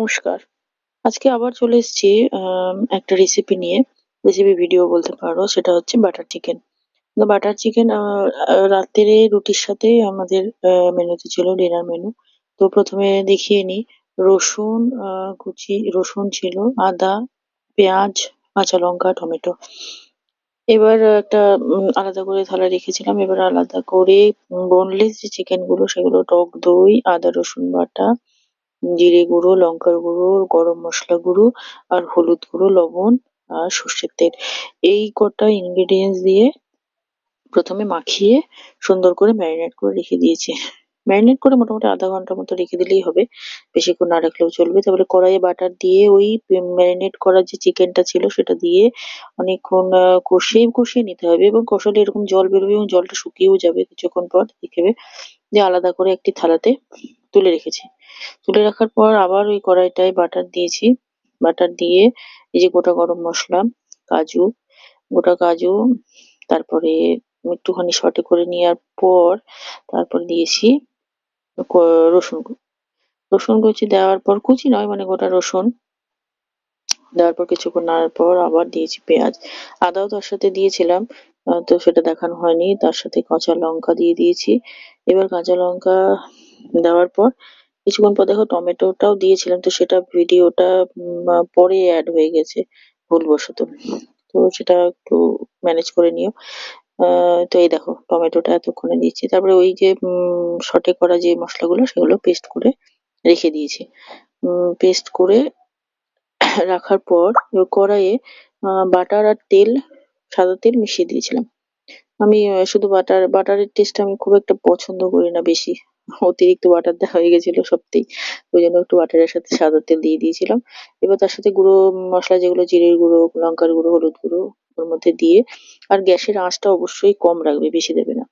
নমস্কার। আজকে আবার চলে এসেছি একটা রেসিপি নিয়ে। রেসিপি ভিডিও বলতে পারো, সেটা হচ্ছে বাটার চিকেন বাটার চিকেন রাত্রে রুটির সাথে আমাদের মেনুতে ছিল ডিনার মেনু তো প্রথমে দেখিয়ে নিই, রসুন কুচি, রসুন ছিল, আদা, পেঁয়াজ, কাঁচা লঙ্কা, টমেটো। এবার একটা আলাদা করে থালা রেখেছিলাম। এবার আলাদা করে বোনলেস যে চিকেনগুলো, সেগুলো টক দই, আদা, রসুন বাটা জিরে গুঁড়ো, লঙ্কার গুঁড়ো, গরম মশলা গুঁড়ো আর হলুদ গুঁড়ো, লবণ আর সর্ষের তেল। এই কটা ইনগ্রেডিয়েন্টস দিয়ে প্রথমে মাখিয়ে সুন্দর করে ম্যারিনেট করে রেখে দিয়েছি। ম্যারিনেট করে মোটামুটি আধা ঘণ্টার মতো রেখে দিলেই হবে। বেশিক্ষণ না রাখলেও চলবে। তারপরে কড়াইয়ে বাটার দিয়ে ওই ম্যারিনেট করা যে চিকেনটা ছিল সেটা দিয়ে অনেকক্ষণ কষিয়ে কষিয়ে নিতে হবে এবং কষালে এরকম জল বেরোবে এবং জলটা শুকিয়েও যাবে কিছুক্ষণ পর। দেখবে যে আলাদা করে একটি থালাতে তুলে রেখেছি। তুলে রাখার পর আবার ওই কড়াইটায় বাটার দিয়েছি। বাটার দিয়ে এই যে গোটা গরম মশলা, কাজু, গোটা কাজু, তারপরে একটুখানি সটে করে নেওয়ার পর তারপর দিয়েছি রসুন রসুন কুচি দেওয়ার পর, কুচি নয় মানে গোটা রসুন দেওয়ার পর কিছুক্ষণ নাড়ার পর আবার দিয়েছি পেঁয়াজ। আদাও তার সাথে দিয়েছিলাম তো সেটা দেখানো হয়নি। তার সাথে কাঁচা লঙ্কা দিয়ে দিয়েছি। এবার কাঁচা লঙ্কা দেওয়ার পর কিছুক্ষণ পর দেখো টমেটোটাও দিয়েছিলাম তো সেটা ভিডিওটা উম, আহ, পরে অ্যাড হয়ে গেছে ভুলবশত। তো সেটা একটু ম্যানেজ করে নিও। আহ, তো এই দেখো টমেটোটা এতক্ষণে দিয়েছি তারপরে ওই যে সটে করা যে মশলাগুলো সেগুলো পেস্ট করে রেখে দিয়েছি। পেস্ট করে রাখার পর কড়াইয়ে বাটার আর তেল সাদা তেল মিশিয়ে দিয়েছিলাম। আমি আহ, শুধু বাটার বাটারের টেস্ট আমি খুব একটা পছন্দ করি না বেশি। অতিরিক্ত বাটার দেওয়া হয়ে গেছিল সত্যিই। ওই জন্য একটু বাটারের সাথে সাদা তেল দিয়ে দিয়েছিলাম। এবার তার সাথে গুঁড়ো মশলা যেগুলো জিরের গুঁড়ো, লঙ্কার গুঁড়ো, হলুদ গুঁড়ো, ওর মধ্যে দিয়ে আর গ্যাসের আঁচটা অবশ্যই কম রাখবে, বেশি দেবে না।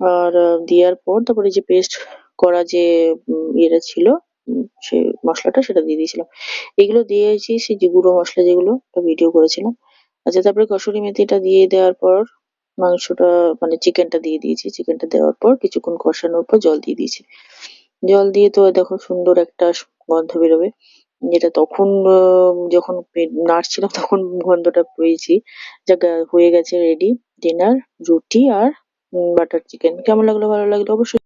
আর দেওয়ার পর তারপরে যে পেস্ট করা যে ইয়েটা ছিল সে মশলাটা সেটা দিয়ে দিয়েছিলাম। এগুলো দিয়েছি, সেই যে গুঁড়ো মশলা যেগুলো ভিডিও করেছিলাম। আচ্ছা তারপরে কসুরি মেথিটা দিয়ে দেওয়ার পর মাংসটা মানে চিকেনটা দিয়ে দিয়েছি। চিকেনটা দেওয়ার পর কিছুক্ষণ কষানোর পর জল দিয়ে দিয়েছি। জল দিয়ে তো দেখো সুন্দর একটা গন্ধ বেরোবে। যেটা তখন যখন নাড়ছিলাম তখন গন্ধটা পেয়েছি। যা হয়ে গেছে রেডি ডিনার রুটি আর বাটার চিকেন কেমন লাগল? ভালো লাগল? অবশ্যই